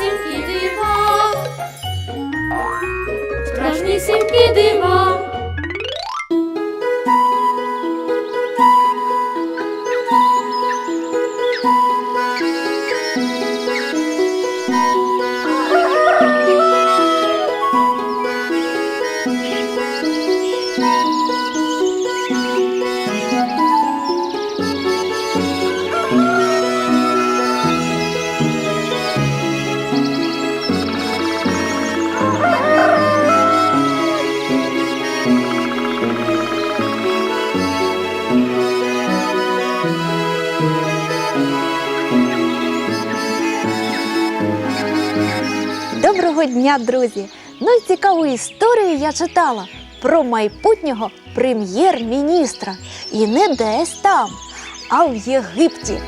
страшнісінькі дива. Страшнісінькі дива. Доброго дня, друзі! Ну і цікаву історію я читала про майбутнього прем'єр-міністра. І не десь там, а в Єгипті.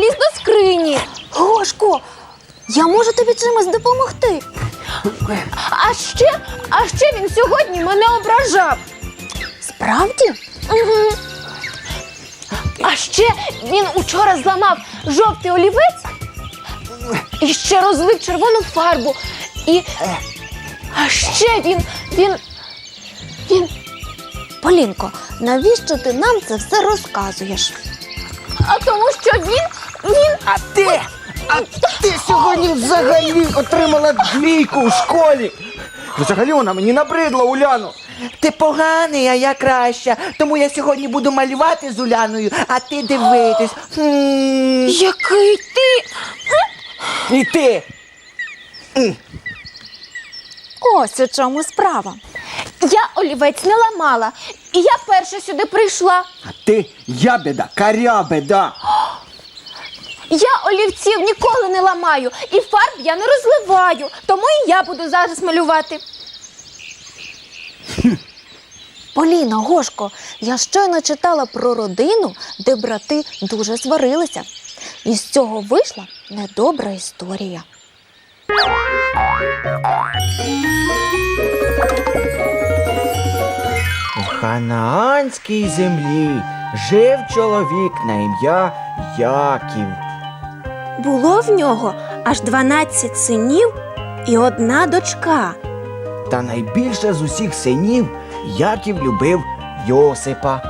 Заліз до скрині. Гошко, я можу тобі чимось допомогти. А ще, а ще він сьогодні мене ображав. Справді? Угу. А ще він учора зламав жовтий олівець і ще розлив червону фарбу. І. А ще він. він. він. Полінко, навіщо ти нам це все розказуєш? А тому що він. А ти? А ти сьогодні взагалі отримала двійку в школі. Взагалі вона мені набридла, Уляно. Ти поганий, а я краща. Тому я сьогодні буду малювати з Уляною, а ти дивитись. М, Який ти. І ти. Ось у чому справа. Я олівець не ламала, і я перша сюди прийшла. А ти ябеда, карябеда. Я олівців ніколи не ламаю, і фарб я не розливаю, тому і я буду зараз малювати. Поліна, Гошко, я щойно читала про родину, де брати дуже сварилися. І з цього вийшла недобра історія. В ханаанській землі жив чоловік на ім'я Яків. Було в нього аж 12 синів і одна дочка. Та найбільше з усіх синів Яків любив Йосипа.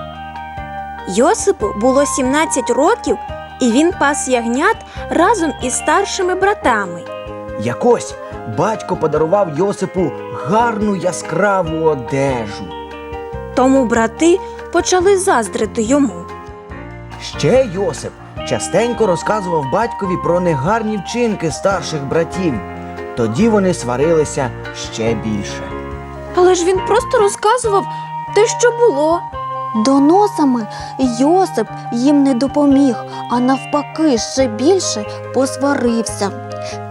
Йосипу було 17 років, і він пас ягнят разом із старшими братами. Якось батько подарував Йосипу гарну яскраву одежу. Тому брати почали заздрити йому. Ще Йосип частенько розказував батькові про негарні вчинки старших братів. Тоді вони сварилися ще більше. Але ж він просто розказував те, що було. Доносами Йосип їм не допоміг, а навпаки, ще більше посварився.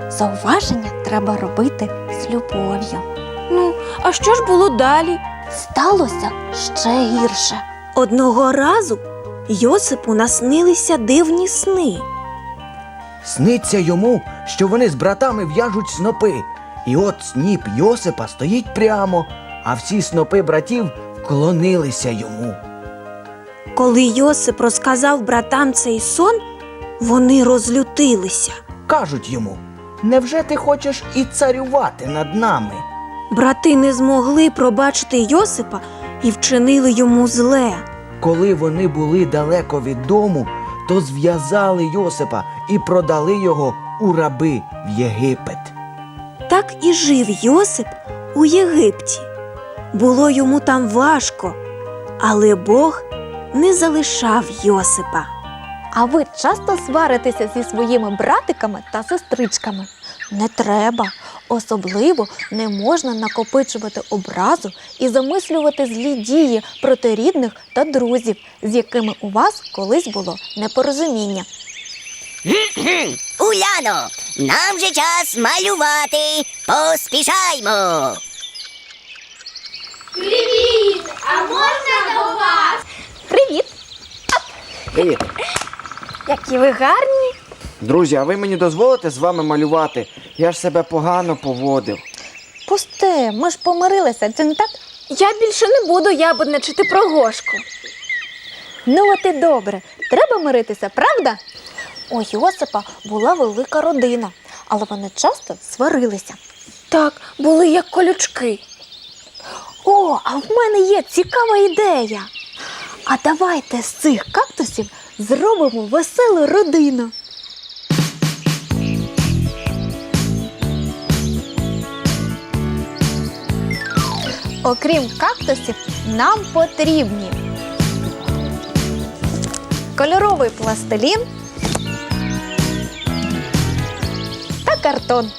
Зауваження треба робити з любов'ю. Ну, а що ж було далі? Сталося ще гірше. Одного разу Йосипу наснилися дивні сни. Сниться йому, що вони з братами в'яжуть снопи. І от сніп Йосипа стоїть прямо, а всі снопи братів клонилися йому. Коли Йосип розказав братам цей сон, вони розлютилися. Кажуть йому: невже ти хочеш і царювати над нами? Брати не змогли пробачити Йосипа і вчинили йому зле. Коли вони були далеко від дому, то зв'язали Йосипа і продали його у раби в Єгипет. Так і жив Йосип у Єгипті. Було йому там важко, але Бог не залишав Йосипа. А ви часто сваритеся зі своїми братиками та сестричками? Не треба. Особливо не можна накопичувати образу і замислювати злі дії проти рідних та друзів, з якими у вас колись було непорозуміння. Уляно, нам же час малювати. Поспішаймо. Привіт! А можна до вас? Привіт! Привіт! Які ви гарні! Друзі, а ви мені дозволите з вами малювати? Я ж себе погано поводив. Пусте, ми ж помирилися, чи не так? Я більше не буду ябедничати про Гошку. Ну, от і добре. Треба миритися, правда? У Йосипа була велика родина, але вони часто сварилися. Так, були як колючки. О, а в мене є цікава ідея. А давайте з цих кактусів зробимо веселу родину. Окрім кактусів, нам потрібні кольоровий пластилін та картон.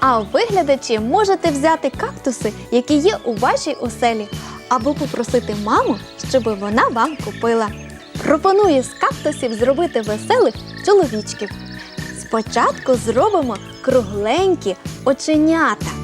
А виглядачі можете взяти кактуси, які є у вашій оселі, або попросити маму, щоб вона вам купила. Пропоную з кактусів зробити веселих чоловічків. Спочатку зробимо кругленькі оченята.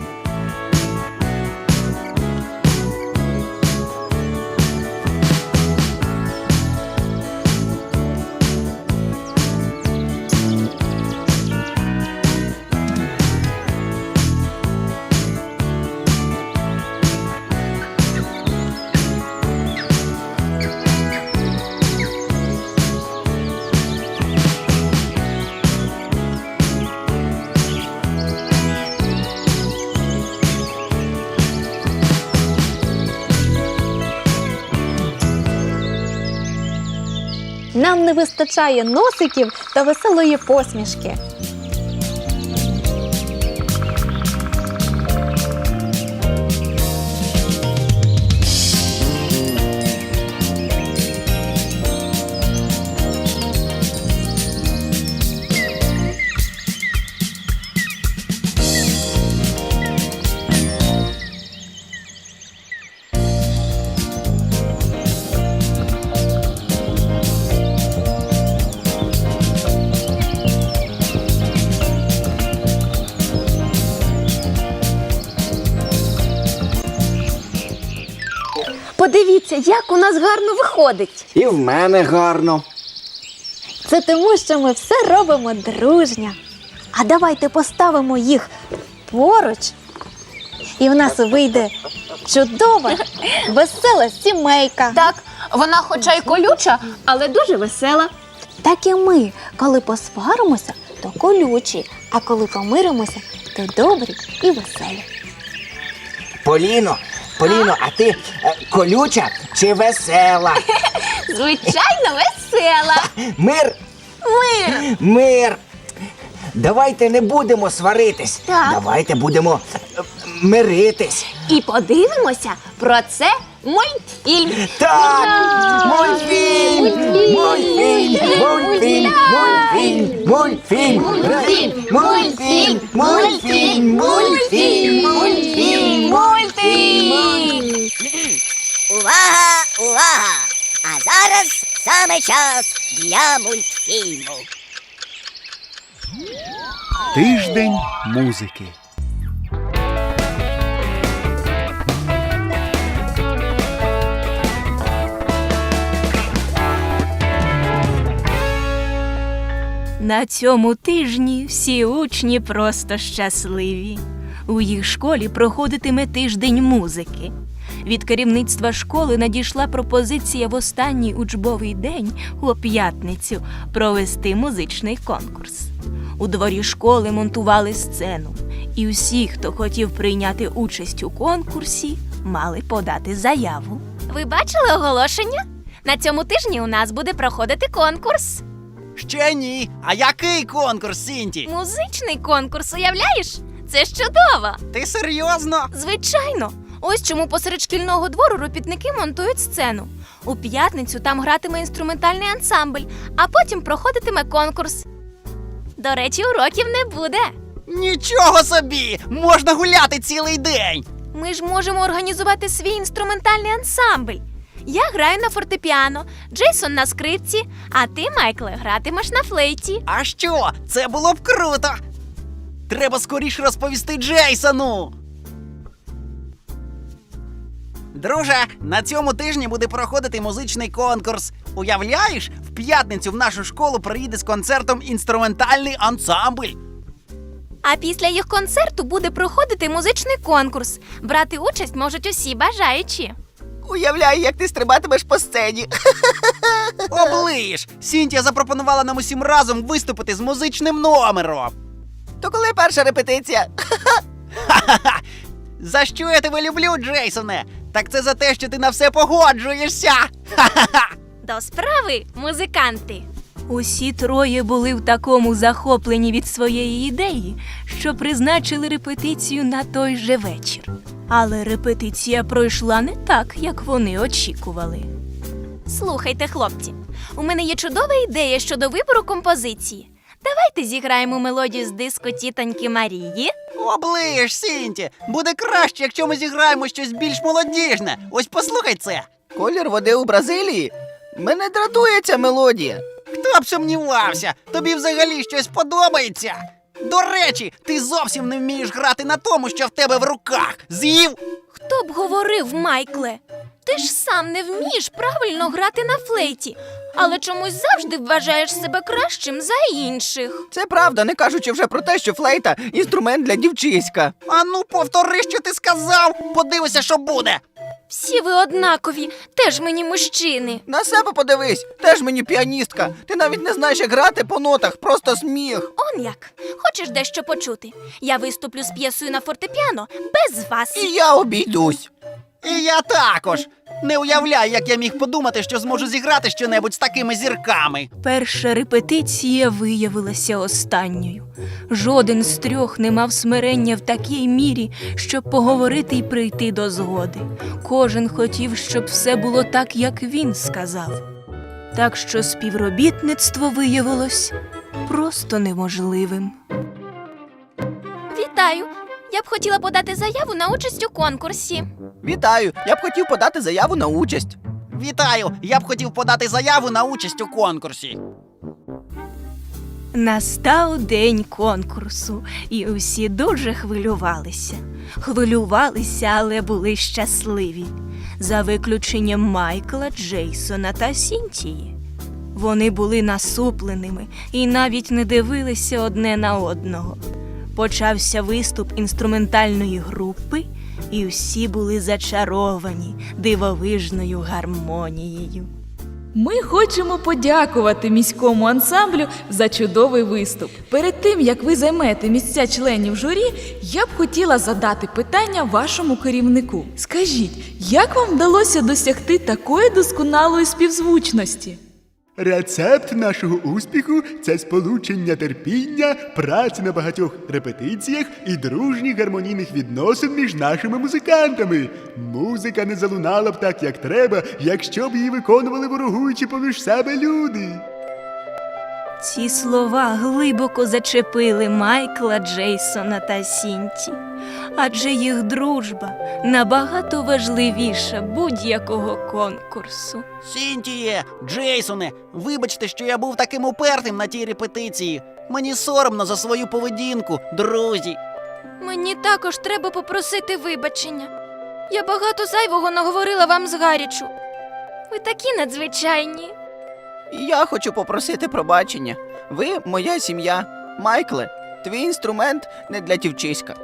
Нам не вистачає носиків та веселої посмішки. Подивіться, як у нас гарно виходить. І в мене гарно. Це тому, що ми все робимо дружньо. А давайте поставимо їх поруч, і в нас вийде чудова, весела сімейка. Так, вона хоча й колюча, але дуже весела. Так і ми, коли посваримося, то колючі, а коли помиримося, то добрі і веселі. Поліно, Поліно, а ти е, колюча чи весела? Звичайно, весела. Мир? Мир. Мир. Давайте не будемо сваритись. Так. Давайте будемо е, миритись. І подивимося про це Мультфільм. Так! Мультфільм! Мультфільм! Мультфільм! Мультфільм! Мультфільм! Мультфільм! Мультфільм! Мультфільм! Мультфільм! Мультфільм! Увага, увага! А зараз саме час для мультфільму. Тиждень музики. На цьому тижні всі учні просто щасливі. У їх школі проходитиме тиждень музики. Від керівництва школи надійшла пропозиція в останній учбовий день у п'ятницю провести музичний конкурс. У дворі школи монтували сцену, і всі, хто хотів прийняти участь у конкурсі, мали подати заяву. Ви бачили оголошення? На цьому тижні у нас буде проходити конкурс. Ще ні. А який конкурс, Сінті? Музичний конкурс, уявляєш? Це ж чудово! Ти серйозно? Звичайно. Ось чому посеред шкільного двору робітники монтують сцену. У п'ятницю там гратиме інструментальний ансамбль, а потім проходитиме конкурс. До речі, уроків не буде. Нічого собі! Можна гуляти цілий день. Ми ж можемо організувати свій інструментальний ансамбль. Я граю на фортепіано, Джейсон на скрипці, а ти, Майкле, гратимеш на флейті. А що? Це було б круто. Треба скоріше розповісти Джейсону. Друже, на цьому тижні буде проходити музичний конкурс. Уявляєш, в п'ятницю в нашу школу приїде з концертом інструментальний ансамбль. А після їх концерту буде проходити музичний конкурс. Брати участь можуть усі бажаючі. Уявляю, як ти стрибатимеш по сцені. Оближ! Сінтія запропонувала нам усім разом виступити з музичним номером. То коли перша репетиція? Ха-ха-ха! За що я тебе люблю, Джейсоне? Так це за те, що ти на все погоджуєшся. Ха-ха-ха! До справи, музиканти. Усі троє були в такому захоплені від своєї ідеї, що призначили репетицію на той же вечір. Але репетиція пройшла не так, як вони очікували. Слухайте, хлопці, у мене є чудова ідея щодо вибору композиції. Давайте зіграємо мелодію з диско тітоньки Марії. Оближ, Сінті! Буде краще, якщо ми зіграємо щось більш молодіжне. Ось послухай це. Колір води у Бразилії? Мене дратує ця мелодія. Хто б сумнівався? Тобі взагалі щось подобається. До речі, ти зовсім не вмієш грати на тому, що в тебе в руках. З'їв? Хто б говорив, Майкле? Ти ж сам не вмієш правильно грати на флейті, але чомусь завжди вважаєш себе кращим за інших. Це правда, не кажучи вже про те, що флейта інструмент для дівчиська. Ану, повтори, що ти сказав. Подивися, що буде. Всі ви однакові, теж мені мужчини. На себе подивись, теж мені піаністка. Ти навіть не знаєш, як грати по нотах, просто сміх. Он як. Хочеш дещо почути? Я виступлю з п'єсою на фортепіано без вас. І я обійдусь. І я також. Не уявляю, як я міг подумати, що зможу зіграти щонебудь з такими зірками. Перша репетиція виявилася останньою. Жоден з трьох не мав смирення в такій мірі, щоб поговорити і прийти до згоди. Кожен хотів, щоб все було так, як він сказав. Так що співробітництво виявилось просто неможливим. Вітаю! Я б хотіла подати заяву на участь у конкурсі. Вітаю! Я б хотів подати заяву на участь. Вітаю! Я б хотів подати заяву на участь у конкурсі. Настав день конкурсу, і усі дуже хвилювалися. Хвилювалися, але були щасливі. За виключенням Майкла, Джейсона та Сінтії. Вони були насупленими і навіть не дивилися одне на одного. Почався виступ інструментальної групи, і всі були зачаровані дивовижною гармонією. Ми хочемо подякувати міському ансамблю за чудовий виступ. Перед тим як ви займете місця членів журі, я б хотіла задати питання вашому керівнику. Скажіть, як вам вдалося досягти такої досконалої співзвучності? Рецепт нашого успіху це сполучення терпіння, праці на багатьох репетиціях і дружніх гармонійних відносин між нашими музикантами. Музика не залунала б так, як треба, якщо б її виконували ворогуючі поміж себе люди. Ці слова глибоко зачепили Майкла, Джейсона та Сінті, адже їх дружба набагато важливіша будь-якого конкурсу. Сінтіє, Джейсоне, вибачте, що я був таким упертим на тій репетиції. Мені соромно за свою поведінку, друзі. Мені також треба попросити вибачення. Я багато зайвого наговорила вам згарячу. Ви такі надзвичайні. Я хочу попросити пробачення. Ви моя сім'я. Майкле, твій інструмент не для дівчиська.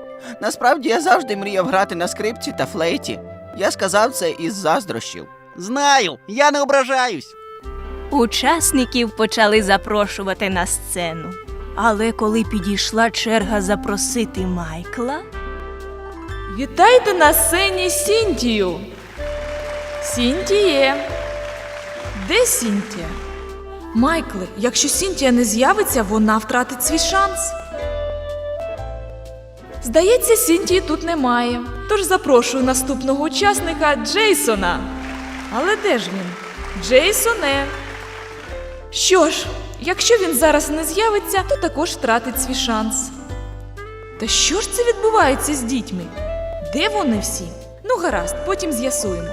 Насправді я завжди мріяв грати на скрипці та флейті. Я сказав це із заздрощів. Знаю, я не ображаюсь. Учасників почали запрошувати на сцену. Але коли підійшла черга запросити Майкла, Вітайте на сцені Сінтію. Сінтіє. Де Сінтія? Майкле, якщо Сінтія не з'явиться, вона втратить свій шанс. Здається, Сінтії тут немає. Тож запрошую наступного учасника Джейсона. Але де ж він? Джейсоне. Що ж, якщо він зараз не з'явиться, то також втратить свій шанс. Та що ж це відбувається з дітьми? Де вони всі? Ну, гаразд, потім з'ясуємо.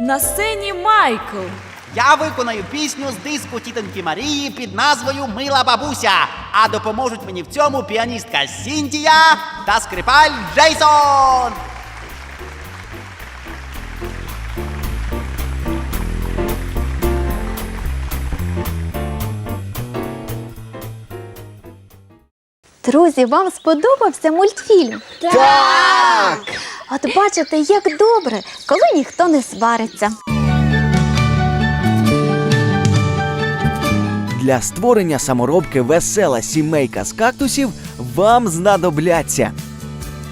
На сцені Майкл. Я виконаю пісню з диску тітоньки Марії під назвою Мила бабуся. А допоможуть мені в цьому піаністка Сінтія та скрипаль Джейсон. Друзі, вам сподобався мультфільм? Так! От бачите, як добре, коли ніхто не свариться. Для створення саморобки весела сімейка з кактусів вам знадобляться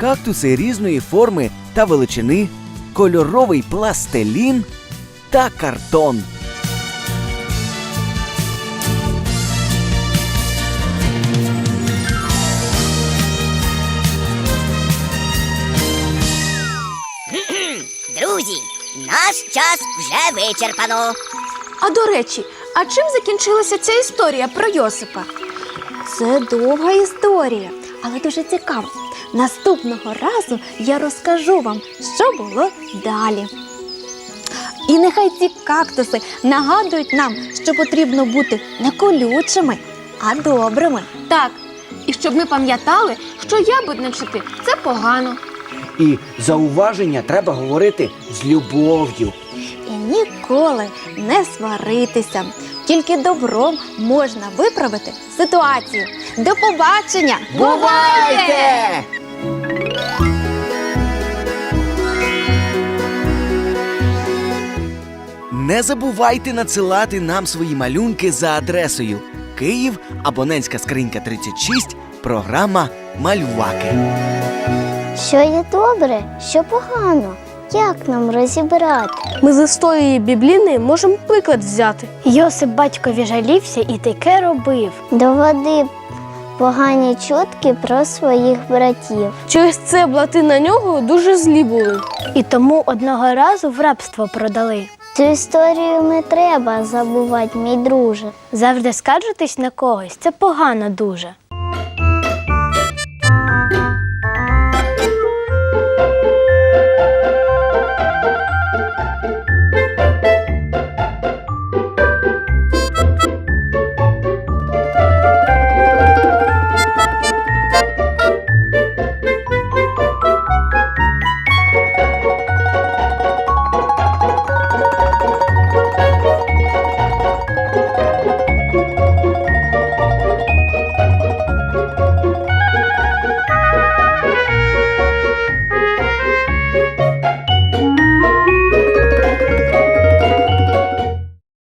кактуси різної форми та величини, кольоровий пластилін та картон. Друзі, наш час вже вичерпано. А до речі, а чим закінчилася ця історія про Йосипа? Це довга історія, але дуже цікава. Наступного разу я розкажу вам, що було далі. І нехай ці кактуси нагадують нам, що потрібно бути не колючими, а добрими. Так, і щоб ми пам'ятали, що ябедничати – це погано. І зауваження треба говорити з любов'ю. І ніколи не сваритися. Тільки добром можна виправити ситуацію. До побачення! Бувайте! Не забувайте надсилати нам свої малюнки за адресою Київ, абонентська скринька 36, програма Малюваки. Що є добре, що погано? Як нам розібрати? Ми з історії біблійної можемо приклад взяти. Йосип батькові жалівся і таке робив. Доводи погані чутки про своїх братів. Через це брати на нього дуже злі були. І тому одного разу в рабство продали. Цю історію не треба забувати, мій друже. Завжди скаржитись на когось це погано дуже.